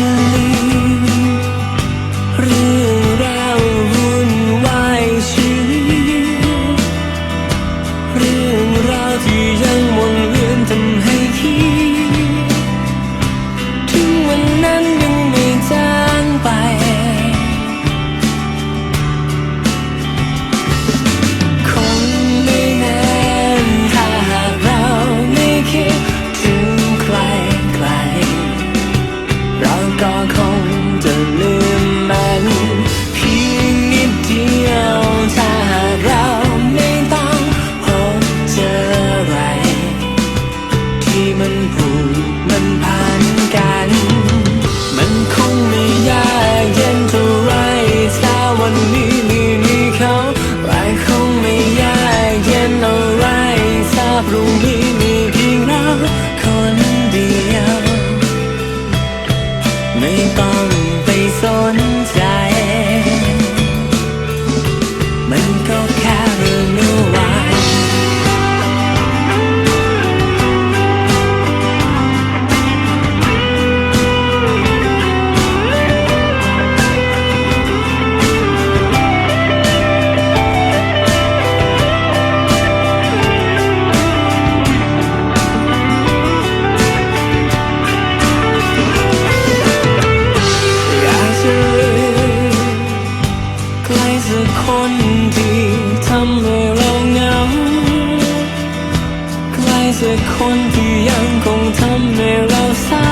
เรื่องราววุ่นวายชีวิตเรื่องราวที่ยังวนเวียนทำให้คิดถึงวันนั้น ไม่ต้องไปสนใจ สักคนที่ยังคงทำให้เราเศร้า